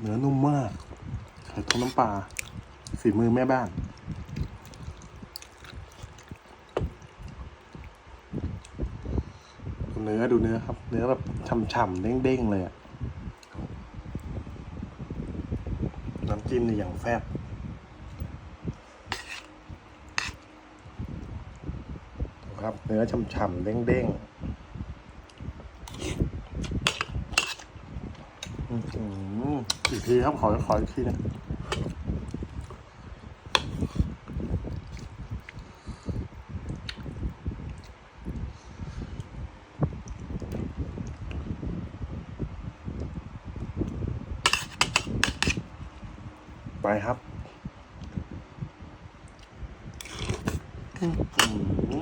เนื้อนุ่มมากไข่ต้มน้ำปลาฝีมือแม่บ้าน เนื้อดูเนื้อครับ เนื้อแบบฉ่ำๆเด้งๆเลยอะน้ำจิ้มนี่อย่างแซ่บดูครับ เนื้อฉ่ำๆเด้งๆ อื้อหืออีกทีครับขอขออีกทีนะไปครับอื้อหือ